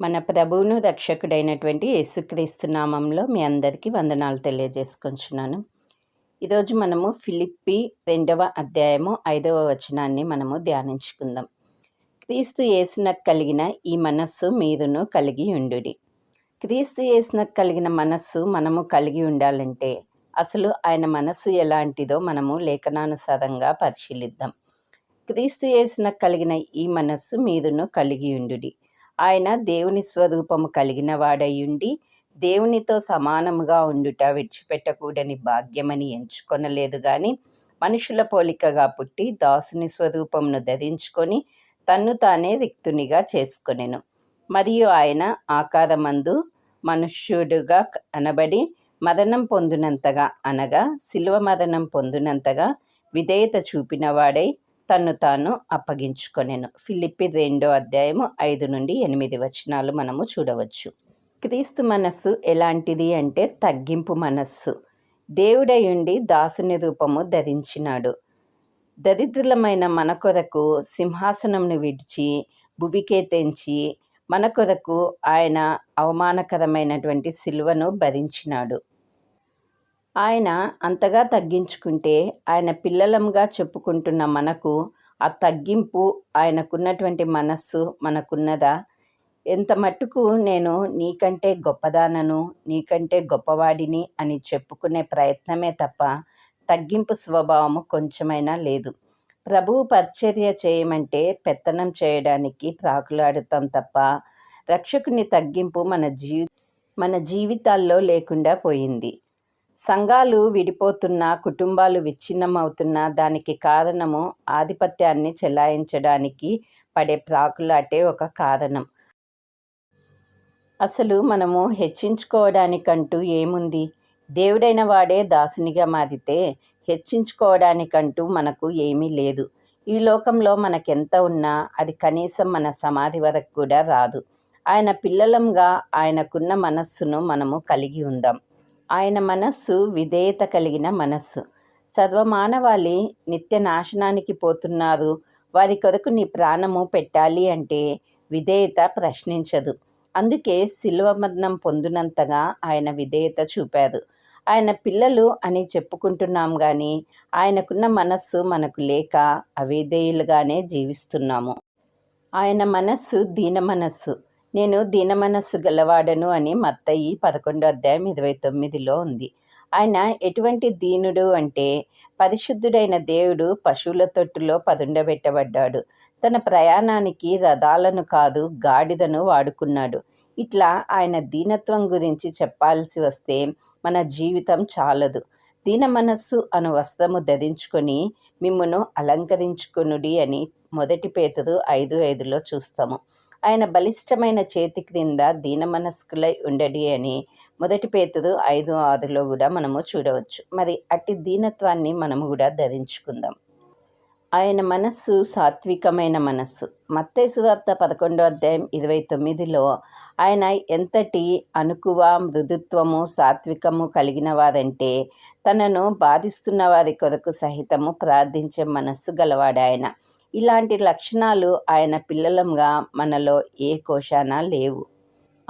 మన ప్రభువును రక్షకుడైనటువంటి యేసుక్రీస్తు నామంలో మీ అందరికీ వందనాలు తెలియజేసుకుంటున్నాను ఈరోజు మనము ఫిలిప్పి రెండవ అధ్యాయము ఐదవ వచనాన్ని మనము ధ్యానించుకుందాం. క్రీస్తు యేసునకు కలిగిన ఈ మనస్సు మీరును కలిగి ఉండుడి. క్రీస్తు యేసునకు కలిగిన మనస్సు మనము కలిగి ఉండాలంటే అసలు ఆయన మనస్సు ఎలాంటిదో మనము లేఖనానుసారంగా పరిశీలిద్దాం. క్రీస్తు యేసునకు కలిగిన ఈ మనస్సు మీరును కలిగి ఉండుడి. ఆయన దేవుని స్వరూపము కలిగిన వాడయుండి దేవునితో సమానముగా ఉండుట విడిచిపెట్టకూడని భాగ్యమని ఎంచుకొనలేదు గాని మనుషుల పోలికగా పుట్టి దాసుని స్వరూపమును ధరించుకొని తన్ను తానే రిక్తునిగా చేసుకొనెను. మరియు ఆయన ఆకారమందు మనుష్యుడుగా అనబడి మరణం పొందినంతగా అనగా శిలువ మరణం పొందినంతగా విధేయత చూపినవాడై తన్ను తాను అప్పగించుకొనెను. ఫిలిప్పి రెండో అధ్యాయము ఐదు నుండి ఎనిమిది వచనాలు మనము చూడవచ్చు. క్రీస్తు మనస్సు ఎలాంటిది అంటే తగ్గింపు మనస్సు. దేవుడయుండి దాసుని రూపము ధరించినాడు. దరిద్రులమైన మన కొరకు సింహాసనంను విడిచి భువికే తెంచి మన కొరకు ఆయన అవమానకరమైనటువంటి సిలువను భరించినాడు. ఆయన అంతగా తగ్గించుకుంటే ఆయన పిల్లలంగా చెప్పుకుంటున్న మనకు ఆ తగ్గింపు ఆయనకున్నటువంటి మనస్సు మనకున్నదా? ఎంత మట్టుకు నేను నీకంటే గొప్పదానను నీకంటే గొప్పవాడిని అని చెప్పుకునే ప్రయత్నమే తప్ప తగ్గింపు స్వభావము కొంచెమైనా లేదు. ప్రభువు పరిచర్య చేయమంటే పెత్తనం చేయడానికి ప్రాకులాడుతాం తప్ప రక్షకుని తగ్గింపు మన జీ మన జీవితాల్లో లేకుండా పోయింది. సంఘాలు విడిపోతున్నా కుటుంబాలు విచ్ఛిన్నమవుతున్నా దానికి కారణము ఆధిపత్యాన్ని చెలాయించడానికి పడే ప్రాకులాటే ఒక కారణం. అసలు మనము హెచ్చించుకోవడానికంటూ ఏముంది? దేవుడైన వాడే దాసునిగా మారితే హెచ్చించుకోవడానికంటూ మనకు ఏమీ లేదు. ఈ లోకంలో మనకెంత ఉన్నా అది కనీసం మన సమాధి వరకు కూడా రాదు. ఆయన పిల్లలంగా ఆయనకున్న మనస్సును మనము కలిగి ఉందాం. ఆయన మనస్సు విధేయత కలిగిన మనస్సు. సర్వమానవాళి నిత్య నాశనానికి పోతున్నారు. వారి కొరకు నీ ప్రాణము పెట్టాలి అంటే విధేయత ప్రశ్నించదు. అందుకే శిల్వమరణం పొందినంతగా ఆయన విధేయత చూపారు. ఆయన పిల్లలు అని చెప్పుకుంటున్నాం కానీ ఆయనకున్న మనస్సు మనకు లేక అవిధేయులుగానే జీవిస్తున్నాము. ఆయన మనస్సు దీన మనస్సు. నేను దీనమనస్సు గలవాడను అని మత్తయి పదకొండో అధ్యాయం ఇరవై తొమ్మిదిలో ఉంది. ఆయన ఎటువంటి దీనుడు అంటే పరిశుద్ధుడైన దేవుడు పశువుల తొట్టులో పదుండబెట్టబడ్డాడు. తన ప్రయాణానికి రథాలను కాదు గాడిదను వాడుకున్నాడు. ఇట్లా ఆయన దీనత్వం గురించి చెప్పాల్సి వస్తే మన జీవితం చాలదు. దీన మనస్సు అను వస్త్రము ధరించుకొని మిమ్మను అలంకరించుకొనుడి అని మొదటి పేతురు ఐదు ఐదులో చూస్తాము. ఆయన బలిష్టమైన చేతి క్రింద దీనమనస్కులై ఉండడి అని మొదటి పేతురు ఐదు ఆరులో కూడా మనము చూడవచ్చు. మరి అట్టి దీనత్వాన్ని మనము కూడా ధరించుకుందాం. ఆయన మనస్సు సాత్వికమైన మనస్సు. మత్తేసు వార్త పదకొండో అధ్యాయం ఇరవై తొమ్మిదిలో ఆయన ఎంతటి అనుకువ మృదుత్వము సాత్వికము కలిగిన వారంటే తనను బాధిస్తున్న వారి కొరకు సహితము ప్రార్థించే మనస్సు గలవాడాయన. ఇలాంటి లక్షణాలు ఆయన పిల్లలంగా మనలో ఏ కోశాన లేవు.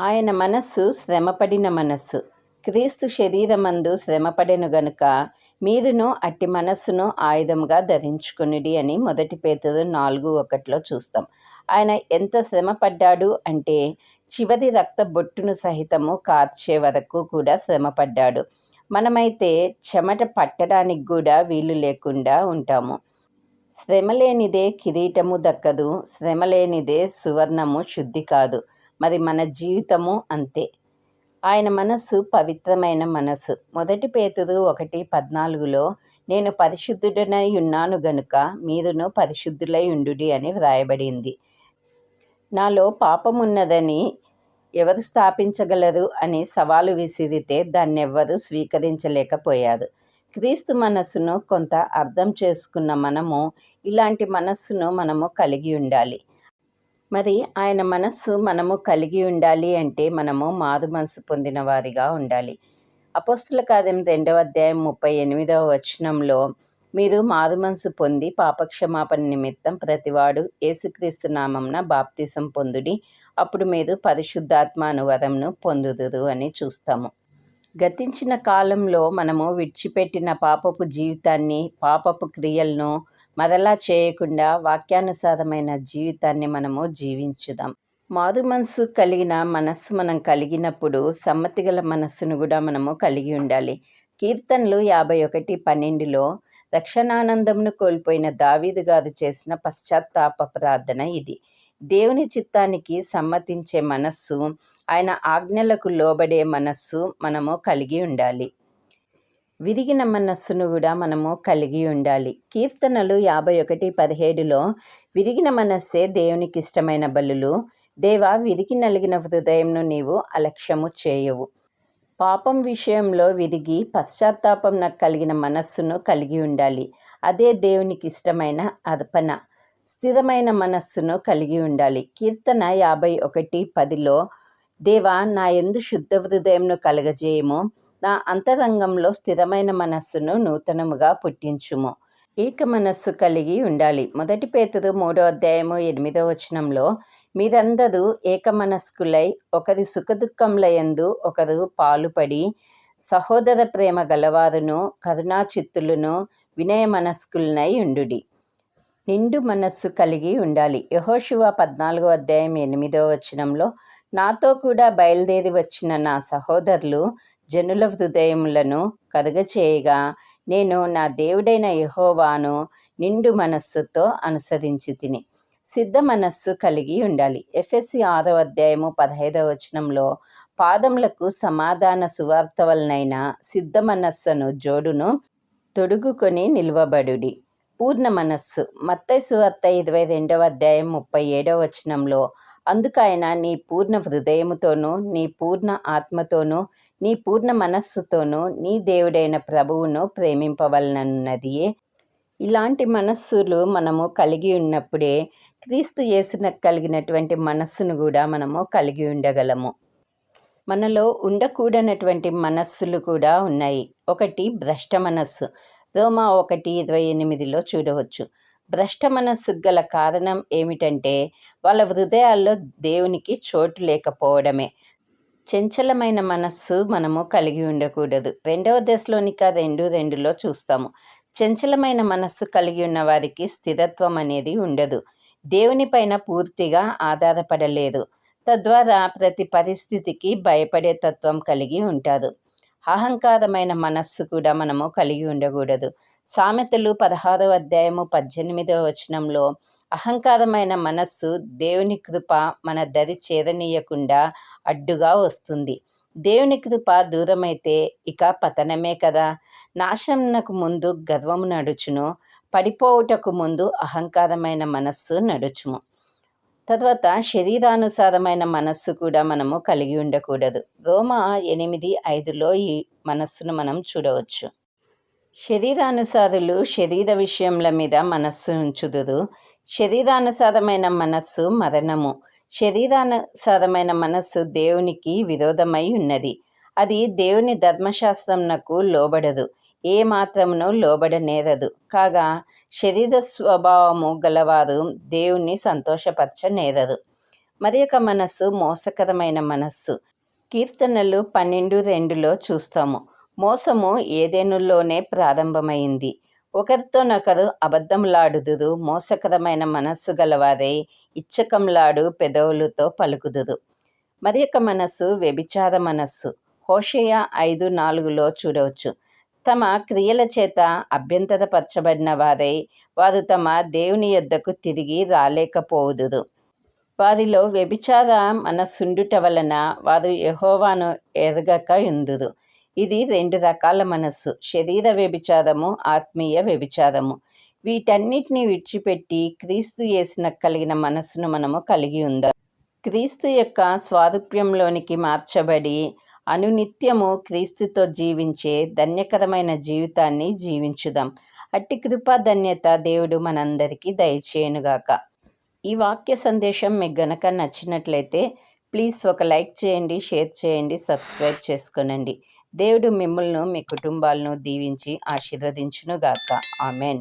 ఆయన మనస్సు శ్రమపడిన మనస్సు. క్రీస్తు శరీరమందు శ్రమపడెను గనుక మీరును అట్టి మనస్సును ఆయుధంగా ధరించుకునిడి అని మొదటి పేతురు నాలుగు ఒకటిలో చూస్తాం. ఆయన ఎంత శ్రమపడ్డాడు అంటే చివరి రక్త బొట్టును సహితము కార్చే వరకు కూడా శ్రమపడ్డాడు. మనమైతే చెమట పట్టడానికి కూడా వీలు లేకుండా ఉంటాము. శ్రమ లేనిదే కిరీటము దక్కదు శ్రమ లేనిదే సువర్ణము శుద్ధి కాదు. మరి మన జీవితము అంతే. ఆయన మనస్సు పవిత్రమైన మనస్సు. మొదటి పేతురు ఒకటి పద్నాలుగులో నేను పరిశుద్ధుడనై ఉన్నాను గనుక మీరును పరిశుద్ధులై ఉండు అని వ్రాయబడింది. నాలో పాపమున్నదని ఎవరు స్థాపించగలరు? అని సవాలు విసిరితే దాన్నెవ్వరు స్వీకరించలేకపోయారు. క్రీస్తు మనస్సును కొంత అర్థం చేసుకున్న మనము ఇలాంటి మనస్సును మనము కలిగి ఉండాలి. మరి ఆయన మనస్సు మనము కలిగి ఉండాలి అంటే మనము మారు మనసు పొందిన వారిగా ఉండాలి. అపోస్తుల కార్యం రెండవ అధ్యాయం ముప్పై ఎనిమిదవ వచనంలో మీరు మారుమనసు పొంది పాపక్షమాపణ నిమిత్తం ప్రతివాడు యేసుక్రీస్తు నామంన బాప్తిసం పొందుడి అప్పుడు మీరు పరిశుద్ధాత్మ అనువరంను పొందుదురు అని చూస్తాము. గతించిన కాలంలో మనము విడిచిపెట్టిన పాపపు జీవితాన్ని పాపపు క్రియలను మరలా చేయకుండా వాక్యానుసారమైన జీవితాన్ని మనము జీవించుదాం. మారు మనసు కలిగిన మనస్సు మనం కలిగినప్పుడు సమ్మతి గల మనస్సును కూడా మనము కలిగి ఉండాలి. కీర్తనలు యాభై ఒకటి పన్నెండులో రక్షణానందమును కోల్పోయిన దావీదు గారు చేసిన పశ్చాత్తాప ప్రార్థన ఇది. దేవుని చిత్తానికి సమ్మతించే మనస్సు ఆయన ఆజ్ఞలకు లోబడే మనస్సు మనము కలిగి ఉండాలి. విరిగిన మనస్సును కూడా మనము కలిగి ఉండాలి. కీర్తనలు యాభై ఒకటి పదిహేడులో విరిగిన మనస్సే దేవునికి ఇష్టమైన బలులు. దేవా విరిగి నలిగిన హృదయంను నీవు అలక్ష్యము చేయవు. పాపం విషయంలో విరిగి పశ్చాత్తాపం నాకు కలిగిన మనస్సును కలిగి ఉండాలి. అదే దేవునికి ఇష్టమైన అర్పణ. స్థిరమైన మనస్సును కలిగి ఉండాలి. కీర్తన యాభై ఒకటి పదిలో దేవా నా ఎందు శుద్ధ హృదయంను కలగజేయము. నా అంతరంగంలో స్థిరమైన మనస్సును నూతనముగా పుట్టించుము. ఏక మనస్సు కలిగి ఉండాలి. మొదటి పేతురు మూడో అధ్యాయము ఎనిమిదో వచనంలో మీరందరూ ఏక మనస్కులై ఒకరి సుఖదుఖంలయందు ఒకరు పాలుపడి సహోదర ప్రేమ గలవారును కరుణాచిత్తులను వినయ మనస్కులనై ఉండుడి. నిండు మనస్సు కలిగి ఉండాలి. యహోశివ పద్నాలుగో అధ్యాయం ఎనిమిదో వచనంలో నాతో కూడా బయలుదేరి వచ్చిన నా సహోదరులు జనుల హృదయములను కదగచేయగా నేను నా దేవుడైన యహోవాను నిండు మనస్సుతో అనుసరించి తిని సిద్ధ మనస్సు కలిగి ఉండాలి. ఎఫ్ఎస్సి ఆరో అధ్యాయము పదహైదవ వచనంలో పాదములకు సమాధాన సువార్త వలనైన సిద్ధ మనస్సును జోడును తొడుగుకొని నిల్వబడుడి. పూర్ణ మనస్సు. మత్తై సువార్త ఇరవై రెండవ అధ్యాయం ముప్పై ఏడవ వచనంలో అందుకైన నీ పూర్ణ హృదయముతోనూ నీ పూర్ణ ఆత్మతోనూ నీ పూర్ణ మనస్సుతోనూ నీ దేవుడైన ప్రభువును ప్రేమింపవలనన్నదియే. ఇలాంటి మనస్సులు మనము కలిగి ఉన్నప్పుడే క్రీస్తు యేసునకు కలిగినటువంటి మనస్సును కూడా మనము కలిగి ఉండగలము. మనలో ఉండకూడనటువంటి మనస్సులు కూడా ఉన్నాయి. ఒకటి భ్రష్ట మనస్సు. రోమా ఒకటి ఇరవై ఎనిమిదిలో చూడవచ్చు. భ్రష్ట మనస్సు గల కారణం ఏమిటంటే వాళ్ళ హృదయాల్లో దేవునికి చోటు లేకపోవడమే. చంచలమైన మనస్సు మనము కలిగి ఉండకూడదు. రెండవ దశలోనిక రెండు రెండులో చూస్తాము. చంచలమైన మనస్సు కలిగి ఉన్న వారికి స్థిరత్వం అనేది ఉండదు. దేవునిపైన పూర్తిగా ఆధారపడలేదు. తద్వారా ప్రతి పరిస్థితికి భయపడే తత్వం కలిగి ఉంటారు. అహంకారమైన మనస్సు కూడా మనము కలిగి ఉండకూడదు. సామెతలు పదహారవ అధ్యాయము పద్దెనిమిదవ వచనంలో అహంకారమైన మనస్సు దేవుని కృప మన దరి చేరనీయకుండా అడ్డుగా వస్తుంది. దేవుని కృప దూరమైతే ఇక పతనమే కదా. నాశనకు ముందు గర్వము నడుచును పడిపోవుటకు ముందు అహంకారమైన మనస్సు నడుచుము. తర్వాత శరీరానుసారమైన మనస్సు కూడా మనము కలిగి ఉండకూడదు. రోమ ఎనిమిది ఐదులో ఈ మనస్సును మనం చూడవచ్చు. శరీరానుసారులు శరీర విషయముల మీద మనస్సు ఉంచుదురు. శరీరానుసారమైన మనస్సు మరణము. శరీరానుసారమైన మనస్సు దేవునికి విరోధమై ఉన్నది. అది దేవుని ధర్మశాస్త్రంనకు లోబడదు ఏ మాత్రమును లోబడనేరదు కాగా శరీర స్వభావము గలవారు దేవుణ్ణి సంతోషపరచనేరదు మరి యొక్క మనస్సు మోసకరమైన మనస్సు. కీర్తనలు పన్నెండు రెండులో చూస్తాము. మోసము ఏదేనుల్లోనే ప్రారంభమైంది. ఒకరితోనొకరు అబద్ధంలాడుదురు మోసకరమైన మనస్సు గలవారై ఇచ్చకంలాడు పెదవులతో పలుకుదురు. మరి యొక్క మనస్సు వ్యభిచార మనస్సు. హోషయ ఐదు నాలుగులో చూడవచ్చు. తమ క్రియల చేత అభ్యంతరపరచబడిన వారై వారు తమ దేవుని యొద్దకు తిరిగి రాలేకపోదురు వారిలో వ్యభిచార మనస్సుండుట వలన వారు యహోవాను ఎరగక ఉందురు ఇది రెండు రకాల మనస్సు శరీర వ్యభిచారము ఆత్మీయ వ్యభిచారము. వీటన్నిటిని విడిచిపెట్టి క్రీస్తు చేసిన కలిగిన మనస్సును మనము కలిగి ఉందాం క్రీస్తు యొక్క స్వారూప్యంలోనికి మార్చబడి అనునిత్యము క్రీస్తుతో జీవించే ధన్యకరమైన జీవితాన్ని జీవించుదాం. అట్టి కృపా ధన్యత దేవుడు మనందరికీ దయచేయనుగాక. ఈ వాక్య సందేశం మీకు గనక నచ్చినట్లయితే ప్లీజ్ ఒక లైక్ చేయండి షేర్ చేయండి సబ్స్క్రైబ్ చేసుకోనండి. దేవుడు మిమ్మల్ని మీ కుటుంబాలను దీవించి ఆశీర్వదించునుగాక. ఆమెన్.